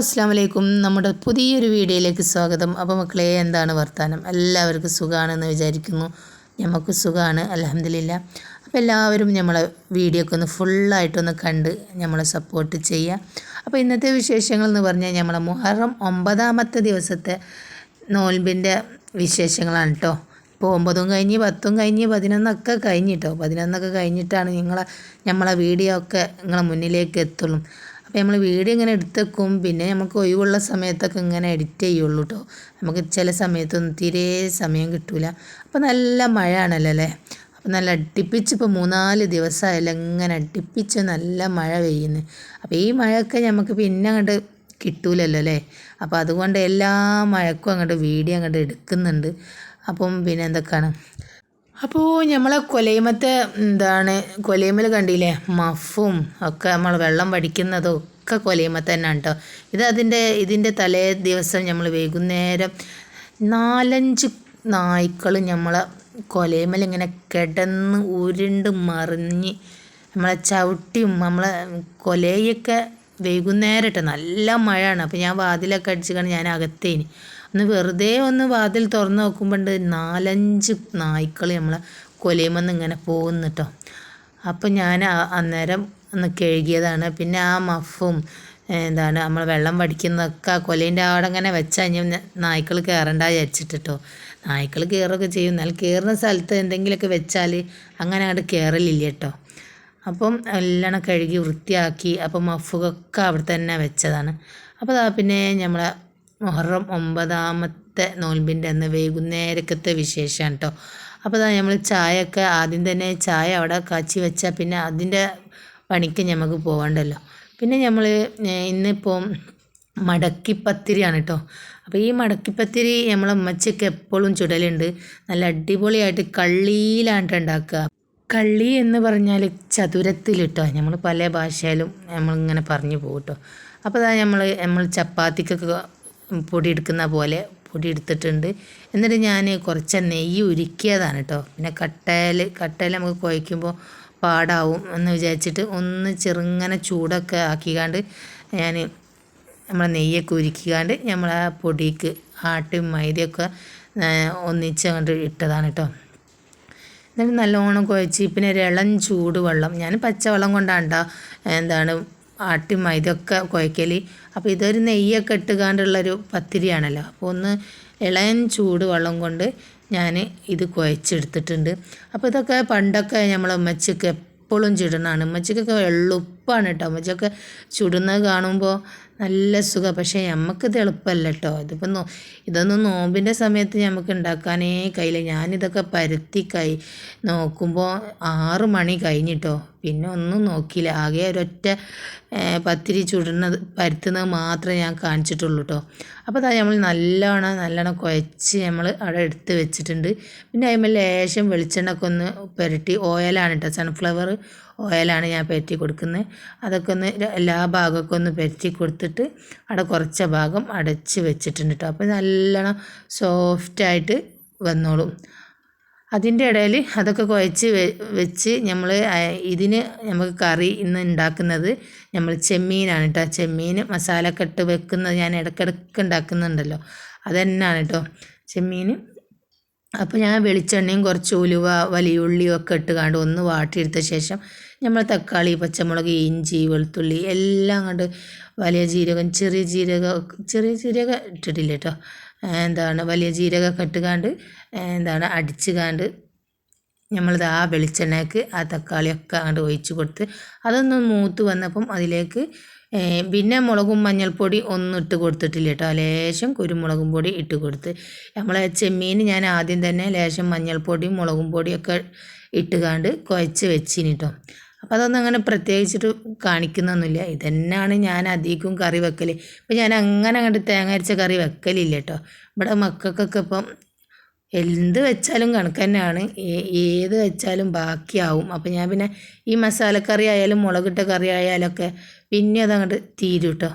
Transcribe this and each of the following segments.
അസ്സാം വലൈക്കും നമ്മുടെ പുതിയൊരു വീഡിയോയിലേക്ക് സ്വാഗതം. അപ്പോൾ മക്കളെ എന്താണ് വർത്തമാനം എല്ലാവർക്കും സുഖമാണെന്ന് വിചാരിക്കുന്നു. നമുക്ക് സുഖമാണ് അലഹമില്ല അപ്പോൾ എല്ലാവരും നമ്മളെ വീഡിയോ ഒക്കെ ഒന്ന് ഫുള്ളായിട്ടൊന്ന് കണ്ട് നമ്മളെ സപ്പോർട്ട് ചെയ്യുക അപ്പോൾ ഇന്നത്തെ വിശേഷങ്ങൾ എന്ന് പറഞ്ഞാൽ നമ്മളെ മുഹറം ഒമ്പതാമത്തെ ദിവസത്തെ നോൽബിന്റെ വിശേഷങ്ങളാണ് കേട്ടോ ഇപ്പോൾ ഒമ്പതും കഴിഞ്ഞ് പത്തും കഴിഞ്ഞ് പതിനൊന്നൊക്കെ കഴിഞ്ഞിട്ടോ പതിനൊന്നൊക്കെ കഴിഞ്ഞിട്ടാണ് നിങ്ങളെ നമ്മളെ വീഡിയോ ഒക്കെ നിങ്ങളെ മുന്നിലേക്ക് എത്തുള്ളൂ. അപ്പോൾ നമ്മൾ വീഡിയോ ഇങ്ങനെ എടുത്തേക്കും. പിന്നെ നമുക്ക് ഒഴിവുള്ള സമയത്തൊക്കെ ഇങ്ങനെ എഡിറ്റ് ചെയ്യുള്ളൂ കേട്ടോ നമുക്ക് ചില സമയത്തൊന്നും തീരെ സമയം കിട്ടില്ല അപ്പോൾ നല്ല മഴ ആണല്ലോ അല്ലേ? അപ്പോൾ നല്ല അടുപ്പിച്ച് ഇപ്പോൾ മൂന്നാൽ ദിവസമായാലും ഇങ്ങനെ അടുപ്പിച്ച് നല്ല മഴ പെയ്യുന്നു. അപ്പോൾ ഈ മഴയൊക്കെ നമുക്ക് പിന്നെ അങ്ങോട്ട് കിട്ടൂലല്ലോ അല്ലേ? അപ്പോൾ അതുകൊണ്ട് എല്ലാ മഴക്കും അങ്ങോട്ട് വീഡിയോ അങ്ങോട്ട് എടുക്കുന്നുണ്ട്. അപ്പം പിന്നെ എന്തൊക്കെയാണ് അപ്പോൾ നമ്മളെ കൊലയമത്തെ എന്താണ് കൊലയമൽ കണ്ടില്ലേ? മഫും ഒക്കെ നമ്മൾ വെള്ളം പഠിക്കുന്നതും ഒക്കെ കൊലയമ തന്നെയാണ് കേട്ടോ ഇത് അതിന്റെ ഇതിന്റെ തലേ ദിവസം നമ്മൾ വൈകുന്നേരം നാലഞ്ച് നായ്ക്കൾ നമ്മളെ കൊലയമൽ ഇങ്ങനെ കിടന്ന് ഉരുണ്ട് മറിഞ്ഞ് നമ്മളെ ചവിട്ടിയും നമ്മളെ കൊലയൊക്കെ വൈകുന്നേരം ഇട്ട് നല്ല മഴയാണ്. അപ്പോൾ ഞാൻ വാതിലൊക്കെ അടിച്ചിക്കാണ് ഞാൻ അകത്തേന്. ഒന്ന് വെറുതെ ഒന്ന് വാതിൽ തുറന്ന് നോക്കുമ്പോണ്ട് നാലഞ്ച് നായ്ക്കൾ നമ്മളെ കൊലയുമെന്ന് ഇങ്ങനെ പോകുന്നു കേട്ടോ അപ്പം ഞാൻ അന്നേരം ഒന്ന് കഴുകിയതാണ്. പിന്നെ ആ മഫും എന്താണ് നമ്മൾ വെള്ളം വടിക്കുന്നതൊക്കെ കൊലേന്റെ അവിടെ അങ്ങനെ വെച്ചാൽ ഞാൻ നായ്ക്കൾ കയറണ്ട കേട്ടോ നായ്ക്കൾ കയറൊക്കെ ചെയ്യും. എന്നാൽ കയറുന്ന സ്ഥലത്ത് എന്തെങ്കിലുമൊക്കെ വെച്ചാൽ അങ്ങനെ അങ്ങോട്ട് കയറലില്ല കേട്ടോ അപ്പം എല്ലാം കഴുകി വൃത്തിയാക്കി അപ്പം മഫുകൊക്കെ അവിടെ തന്നെ വെച്ചതാണ് അപ്പോൾ പിന്നെ നമ്മളെ മുഹറം ഒമ്പതാമത്തെ നോൽമ്പിന്റെ അന്ന് വൈകുന്നേരക്കത്തെ വിശേഷമാണ് കേട്ടോ അപ്പോൾ നമ്മൾ ചായയൊക്കെ ആദ്യം തന്നെ ചായ അവിടെ കാച്ചി വെച്ചാൽ പിന്നെ അതിന്റെ പണിക്ക് നമുക്ക് പോകണ്ടല്ലോ പിന്നെ നമ്മൾ ഇന്നിപ്പോൾ മടക്കിപ്പത്തിരിയാണ് കേട്ടോ അപ്പോൾ ഈ മടക്കിപ്പത്തിരി നമ്മളെ ഉമ്മച്ചയ്ക്ക് എപ്പോഴും ചുടലുണ്ട്. നല്ല അടിപൊളിയായിട്ട് കള്ളിയിലാണ് ഉണ്ടാക്കുക. കള്ളി എന്ന് പറഞ്ഞാൽ ചതുരത്തിലിട്ടോ നമ്മൾ പല ഭാഷയിലും നമ്മളിങ്ങനെ പറഞ്ഞു പോകും കേട്ടോ അപ്പോൾ അതാ നമ്മൾ നമ്മൾ ചപ്പാത്തിക്കൊക്കെ പൊടി എടുക്കുന്ന പോലെ പൊടി എടുത്തിട്ടുണ്ട് എന്നിട്ട് ഞാൻ കുറച്ച് നെയ്യ് ഉരുക്കിയതാണ് കേട്ടോ. പിന്നെ കട്ടയിൽ കട്ടയിൽ നമുക്ക് കുഴയ്ക്കുമ്പോൾ പാടാവും എന്ന് വിചാരിച്ചിട്ട് ഒന്ന് ചെറുങ്ങനെ ചൂടൊക്കെ ആക്കിക്കാണ്ട് ഞാൻ നമ്മളെ നെയ്യൊക്കെ ഉരുക്കിക്കാണ്ട് നമ്മൾ ആ പൊടിക്ക് ആട്ടും മൈദയൊക്കെ ഒന്നിച്ച് കണ്ട് ഇട്ടതാണ് കേട്ടോ. എന്നിട്ട് നല്ലോണം കുഴച്ച് പിന്നെ ഒരു ഇളം ചൂട് വെള്ളം ഞാൻ പച്ചവെള്ളം കൊണ്ടാണ് എന്താണ് ആട്ടി മൈദയൊക്കെ കുഴക്കൽ അപ്പോൾ ഇതൊരു നെയ്യൊക്കെ ഇട്ടുകാണ്ടുള്ളൊരു പത്തിരിയാണല്ലോ. അപ്പോൾ ഒന്ന് ഇളയൻ ചൂട് വെള്ളം കൊണ്ട് ഞാൻ ഇത് കുഴച്ചെടുത്തിട്ടുണ്ട്. അപ്പോൾ ഇതൊക്കെ പണ്ടൊക്കെ നമ്മളെ ഉമ്മച്ചിക്ക് എപ്പോഴും ചുടണമാണ് ഉമ്മച്ചക്കൊക്കെ എളുപ്പമാണ് കേട്ടോ അമ്മച്ചൊക്കെ ചുടുന്നത് കാണുമ്പോൾ നല്ല സുഖം. പക്ഷേ നമുക്കിത് എളുപ്പമല്ല കേട്ടോ ഇതിപ്പോൾ നോ ഇതൊന്നും നോമ്പിന്റെ സമയത്ത് നമുക്ക് ഉണ്ടാക്കാനേ കഴിയില്ല ഞാനിതൊക്കെ പരുത്തി കൈ നോക്കുമ്പോൾ ആറ് മണി കഴിഞ്ഞിട്ടോ പിന്നെ ഒന്നും നോക്കിയില്ല. ആകെ ഒരൊറ്റ പത്തിരി ചുടുന്നത് പരുത്തുന്നത് മാത്രമേ ഞാൻ കാണിച്ചിട്ടുള്ളൂ കേട്ടോ അപ്പോൾ അതാ നമ്മൾ നല്ലോണം നല്ലോണം കുഴച്ച് നമ്മൾ അവിടെ എടുത്ത് വെച്ചിട്ടുണ്ട്. പിന്നെ അതിന്മേൽ ലേശം വെളിച്ചെണ്ണൊക്കെ ഒന്ന് പുരട്ടി. ഓയിലാണ് കേട്ടോ സൺഫ്ലവർ ഓയിലാണ് ഞാൻ പെരറ്റി കൊടുക്കുന്നത്. അതൊക്കെ ഒന്ന് എല്ലാ ഭാഗമൊക്കെ ഒന്ന് പെരറ്റി കൊടുത്തിട്ട് അവിടെ കുറച്ച ഭാഗം അടച്ച് വെച്ചിട്ടുണ്ട് കേട്ടോ അപ്പോൾ നല്ലോണം സോഫ്റ്റായിട്ട് വന്നോളും. അതിന്റെ ഇടയിൽ അതൊക്കെ കുഴച്ച് വെച്ച് നമ്മൾ ഇതിന് നമുക്ക് കറി ഇന്ന് ഉണ്ടാക്കുന്നത് നമ്മൾ ചെമ്മീനാണ് കേട്ടോ ചെമ്മീൻ മസാലക്കെട്ട് വെക്കുന്നത് ഞാൻ ഇടയ്ക്കിടയ്ക്ക് ഉണ്ടാക്കുന്നുണ്ടല്ലോ അത് തന്നെയാണ് കേട്ടോ ചെമ്മീൻ അപ്പോൾ ഞാൻ വെളിച്ചെണ്ണയും കുറച്ച് ഉലുവ വലിയുള്ളിയും ഒക്കെ ഇട്ട് കണ്ട് ഒന്ന് വാട്ടിയെടുത്ത ശേഷം നമ്മൾ തക്കാളി പച്ചമുളക് ഇഞ്ചി വെളുത്തുള്ളി എല്ലാം കണ്ട് വലിയ ജീരകം ചെറിയ ജീരകം ചെറിയ ജീരകം ഇട്ടിട്ടില്ല കേട്ടോ എന്താണ് വലിയ ജീരകമൊക്കെ ഇട്ടുകാണ്ട് എന്താണ് അടിച്ച് കാണ്ട് നമ്മളിത് ആ വെളിച്ചെണ്ണയ്ക്ക് ആ തക്കാളിയൊക്കെ അങ്ങോട്ട് ഒഴിച്ച് കൊടുത്ത് അതൊന്ന് മൂത്ത് വന്നപ്പം അതിലേക്ക് പിന്നെ മുളകും മഞ്ഞൾപ്പൊടി ഒന്നും ഇട്ട് കൊടുത്തിട്ടില്ല കേട്ടോ ലേശം കുരുമുളകും പൊടി ഇട്ട് കൊടുത്ത്. നമ്മൾ ചെമ്മീൻ ഞാൻ ആദ്യം തന്നെ ലേശം മഞ്ഞൾപ്പൊടിയും മുളകും പൊടിയൊക്കെ ഇട്ടുകാണ്ട് കുഴച്ച് വെച്ചിന് കേട്ടോ അപ്പോൾ അതൊന്നും അങ്ങനെ പ്രത്യേകിച്ചിട്ട് കാണിക്കുന്നൊന്നുമില്ല. ഇതന്നെയാണ് ഞാൻ അധികവും കറി വെക്കൽ ഇപ്പം ഞാൻ അങ്ങനെ അങ്ങോട്ട് തേങ്ങ അരച്ച കറി വെക്കലില്ല കേട്ടോ ഇവിടെ മക്കൾക്കൊക്കെ ഇപ്പം എന്ത് വെച്ചാലും കണക്ക് തന്നെയാണ്. ഏത് വെച്ചാലും ബാക്കിയാവും. അപ്പം ഞാൻ പിന്നെ ഈ മസാലക്കറി ആയാലും മുളകിട്ട കറി ആയാലൊക്കെ പിന്നെ അതങ്ങോട്ട് തീരും കേട്ടോ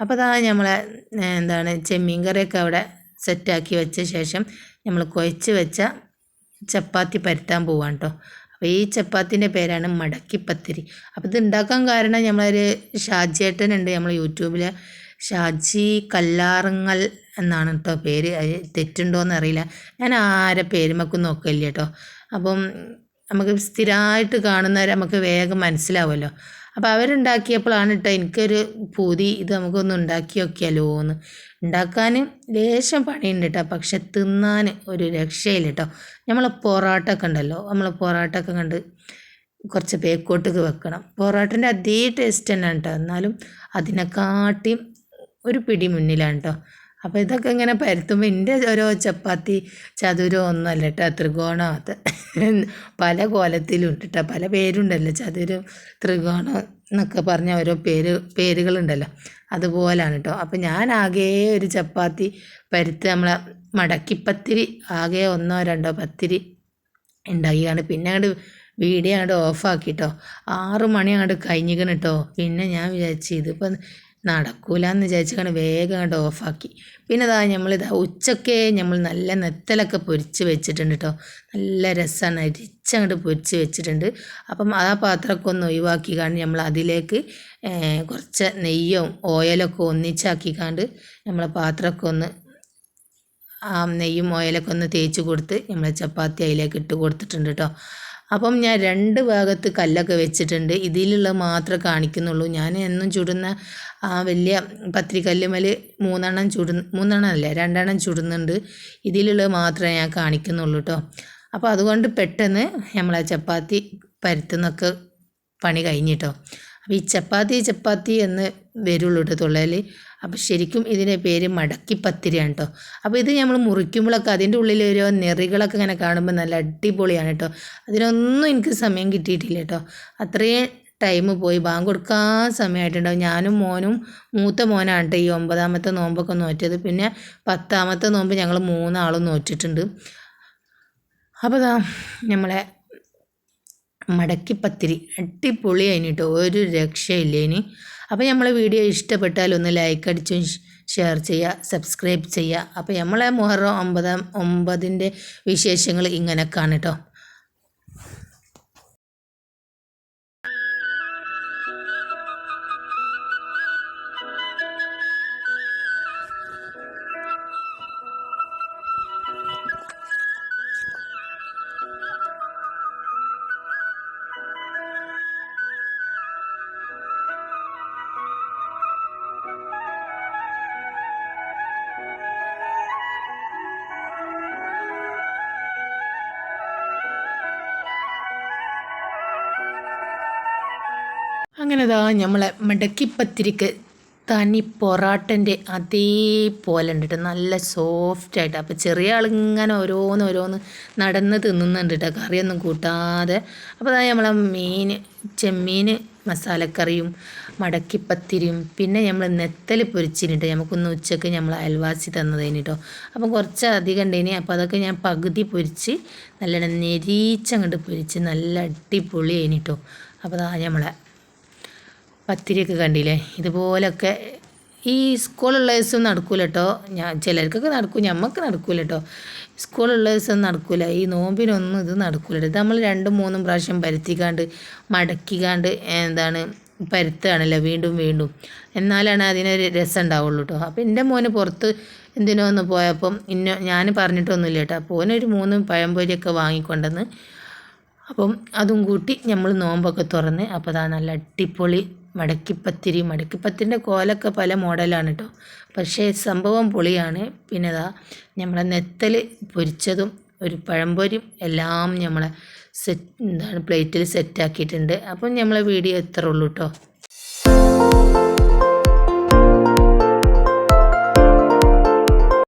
അപ്പോൾ അതാ നമ്മളെ എന്താണ് ചെമ്മീൻ കറിയൊക്കെ അവിടെ സെറ്റാക്കി വെച്ച ശേഷം നമ്മൾ കുഴച്ച് വെച്ച ചപ്പാത്തി പരത്താൻ പോവാണ് കേട്ടോ അപ്പോൾ ഈ ചപ്പാത്തിന്റെ പേരാണ് മടക്കിപ്പത്തിരി. അപ്പോൾ ഇത് ഉണ്ടാക്കാൻ കാരണം നമ്മളൊരു ഷാജിയേട്ടനുണ്ട് നമ്മൾ യൂട്യൂബിൽ ഷാജി കല്ലാറങ്ങൽ എന്നാണ് കേട്ടോ പേര്. അത് തെറ്റുണ്ടോയെന്ന് അറിയില്ല. ഞാൻ ആരെ പേരുമൊക്കെ നോക്കില്ല കേട്ടോ അപ്പം നമുക്ക് സ്ഥിരമായിട്ട് കാണുന്നവരെ നമുക്ക് വേഗം മനസ്സിലാവുമല്ലോ. അപ്പോൾ അവരുണ്ടാക്കിയപ്പോഴാണ് കേട്ടോ എനിക്കൊരു പൂതി ഇത് നമുക്കൊന്ന് ഉണ്ടാക്കി നോക്കിയാലോ എന്ന് ഉണ്ടാക്കാൻ ലേശം പണിയുണ്ട് കേട്ടോ പക്ഷെ തിന്നാൻ ഒരു രക്ഷയില്ല കേട്ടോ നമ്മൾ പൊറാട്ടൊക്കെ ഉണ്ടല്ലോ നമ്മൾ പൊറാട്ടൊക്കെ കണ്ട് കുറച്ച് പേക്കോട്ടൊക്കെ വെക്കണം. പൊറോട്ടന്റെ അതേ ടേസ്റ്റ് തന്നെയാണ് കേട്ടോ എന്നാലും അതിനെക്കാട്ടിയും ഒരു പിടി മുന്നിലാണ് കേട്ടോ അപ്പോൾ ഇതൊക്കെ ഇങ്ങനെ പരത്തുമ്പോൾ എന്റെ ഓരോ ചപ്പാത്തി ചതുരം ഒന്നുമല്ല കേട്ടോ ത്രികോണം പല കോലത്തിലും ഉണ്ട് കേട്ടോ പല പേരുണ്ടല്ലോ ചതുരം ത്രികോണം എന്നൊക്കെ പറഞ്ഞ ഓരോ പേര് പേരുകളുണ്ടല്ലോ. അതുപോലാണ് കേട്ടോ അപ്പോൾ ഞാൻ ആകെ ഒരു ചപ്പാത്തി പരുത്ത് നമ്മളെ മടക്കിപ്പത്തിരി ആകെ ഒന്നോ രണ്ടോ പത്തിരി ഉണ്ടാക്കിയാണ് പിന്നെ അങ്ങോട്ട് വീഡിയോ അങ്ങോട്ട് ഓഫാക്കിട്ടോ ആറ് മണി അങ്ങോട്ട് കഴിഞ്ഞിക്കണം കേട്ടോ പിന്നെ ഞാൻ വിചാരിച്ചു ഇതിപ്പോൾ നടക്കൂല എന്ന് വിചാരിച്ചാണ് വേഗം അങ്ങോട്ട് ഓഫാക്കി. പിന്നെ ഇതാ നമ്മളിതാ ഉച്ചക്കെ നമ്മൾ നല്ല നെത്തലൊക്കെ പൊരിച്ച് വെച്ചിട്ടുണ്ട് കേട്ടോ നല്ല രസമാണ് അരിച്ചങ്ങോട്ട് പൊരിച്ച് വെച്ചിട്ടുണ്ട്. അപ്പം ആ പാത്രമൊക്കെ ഒന്ന് ഒഴിവാക്കി കാണും നമ്മൾ അതിലേക്ക് കുറച്ച് നെയ്യും ഓയിലൊക്കെ ഒന്നിച്ചാക്കി കണ്ട് നമ്മളെ പാത്രമൊക്കെ ഒന്ന് ആ നെയ്യും ഓയിലൊക്കെ ഒന്ന് തേച്ച് കൊടുത്ത് നമ്മൾ ചപ്പാത്തി അതിലേക്ക് ഇട്ട് കൊടുത്തിട്ടുണ്ട് കേട്ടോ അപ്പം ഞാൻ രണ്ട് ഭാഗത്ത് കല്ലൊക്കെ വെച്ചിട്ടുണ്ട്. ഇതിലുള്ള മാത്രമേ കാണിക്കുന്നുള്ളൂ. ഞാൻ എന്നും ചുടുന്ന ആ വലിയ പത്രികല്ലുമൽ മൂന്നെണ്ണം ചുടു മൂന്നെണ്ണം അല്ല രണ്ടെണ്ണം ചുടുന്നുണ്ട്. ഇതിലുള്ളത് മാത്രമേ ഞാൻ കാണിക്കുന്നുള്ളൂ കേട്ടോ അപ്പോൾ അതുകൊണ്ട് പെട്ടെന്ന് നമ്മളെ ചപ്പാത്തി പരത്തുന്നൊക്കെ പണി കഴിഞ്ഞിട്ടോ അപ്പോൾ ഈ ചപ്പാത്തി ചപ്പാത്തി എന്ന് വരുള്ളൂ കേട്ടോ തൊള്ളയിൽ അപ്പോൾ ശരിക്കും ഇതിന്റെ പേര് മടക്കി പത്തിരിയാണ് കേട്ടോ അപ്പോൾ ഇത് നമ്മൾ മുറിക്കുമ്പോഴൊക്കെ അതിന്റെ ഉള്ളിൽ ഒരു നെറികളൊക്കെ ഇങ്ങനെ കാണുമ്പോൾ നല്ല അടിപൊളിയാണ് കേട്ടോ അതിനൊന്നും എനിക്ക് സമയം കിട്ടിയിട്ടില്ല കേട്ടോ അത്രയും ടൈം പോയി. ബാങ്ക് കൊടുക്കാൻ സമയമായിട്ടുണ്ടാവും ഞാനും മോനും മൂത്ത മോനാണ് ഈ ഒമ്പതാമത്തെ നോമ്പൊക്കെ നോറ്റത്. പിന്നെ പത്താമത്തെ നോമ്പ് ഞങ്ങൾ മൂന്നാളും നോറ്റിട്ടുണ്ട്. അപ്പോൾ നമ്മളെ മടക്കിപ്പത്തിരി അടിപൊളിയായിന് കേട്ടോ ഒരു രക്ഷയില്ല ഇനി അപ്പോൾ നമ്മളെ വീഡിയോ ഇഷ്ടപ്പെട്ടാൽ ഒന്ന് ലൈക്ക് അടിച്ചും ഷെയർ ചെയ്യുക സബ്സ്ക്രൈബ് ചെയ്യുക അപ്പോൾ നമ്മളെ മുഹറം ഒമ്പതാം ഒമ്പതിന്റെ വിശേഷങ്ങൾ ഇങ്ങനെ കേട്ടോ അങ്ങനെ ഇതാ നമ്മളെ മടക്കിപ്പത്തിരിക്ക് തനി പൊറാട്ടന്റെ അതേപോലെ ഉണ്ട് കേട്ടോ നല്ല സോഫ്റ്റായിട്ട്. അപ്പോൾ ചെറിയ ആളിങ്ങനെ ഓരോന്ന് ഓരോന്ന് നടന്ന് തിന്നുന്നുണ്ട് കേട്ടോ കറിയൊന്നും കൂട്ടാതെ. അപ്പോൾ അതായത് നമ്മളെ മീൻ ചെമ്മീൻ മസാലക്കറിയും മടക്കിപ്പത്തിരിയും പിന്നെ നമ്മൾ നെത്തൽ പൊരിച്ചിട്ട് നമുക്കൊന്ന് ഉച്ചയ്ക്ക് നമ്മൾ അയൽവാസി തന്നതേന് കേട്ടോ അപ്പം കുറച്ച് അധികം ഉണ്ടേനി അപ്പോൾ അതൊക്കെ ഞാൻ പകുതി പൊരിച്ച് നല്ല നെരീച്ചങ്ങോട്ട് പൊരിച്ച് നല്ല അടിപൊളി കേട്ടോ അപ്പോൾ അതാ നമ്മളെ പത്തിരിയൊക്കെ കണ്ടില്ലേ? ഇതുപോലൊക്കെ ഈ സ്കൂളുള്ള ദിവസം നടക്കൂല കേട്ടോ ഞാൻ ചിലർക്കൊക്കെ നടക്കും ഞമ്മക്ക് നടക്കൂല കേട്ടോ സ്കൂളുള്ള ദിവസം നടക്കൂല. ഈ നോമ്പിനൊന്നും ഇത് നടക്കൂല ഇത് നമ്മൾ രണ്ടും മൂന്നും പ്രാവശ്യം പരുത്തിക്കാണ്ട് മടക്കിക്കാണ്ട് എന്താണ് പരുത്തുകയാണല്ലോ വീണ്ടും വീണ്ടും. എന്നാലാണ് അതിനൊരു രസം ഉണ്ടാവുള്ളൂ കേട്ടോ അപ്പോൾ എന്റെ മോന് പുറത്ത് എന്തിനോ ഒന്ന് പോയപ്പം ഇന്ന ഞാൻ പറഞ്ഞിട്ടൊന്നുമില്ല കേട്ടോ അപ്പോൾ ഓനൊരു മൂന്ന് പഴംപൊരിയൊക്കെ വാങ്ങിക്കൊണ്ടെന്ന്. അപ്പം അതും കൂട്ടി നമ്മൾ നോമ്പൊക്കെ തുറന്ന് അപ്പോൾ അതാ നല്ല അടിപൊളി മടക്കിപ്പത്തിരി മടക്കിപ്പത്തിന്റെ കോലൊക്കെ പല മോഡലാണ് കേട്ടോ പക്ഷേ സംഭവം പൊളിയാണ്. പിന്നെ ഇതാ നമ്മളെ നെത്തൽ പൊരിച്ചതും ഒരു പഴംപൊരിയും എല്ലാം നമ്മളെ സെറ്റ് എന്താണ് പ്ലേറ്റിൽ സെറ്റാക്കിയിട്ടുണ്ട് അപ്പം നമ്മളെ വീഡിയോ എത്ര ഉള്ളൂ കേട്ടോ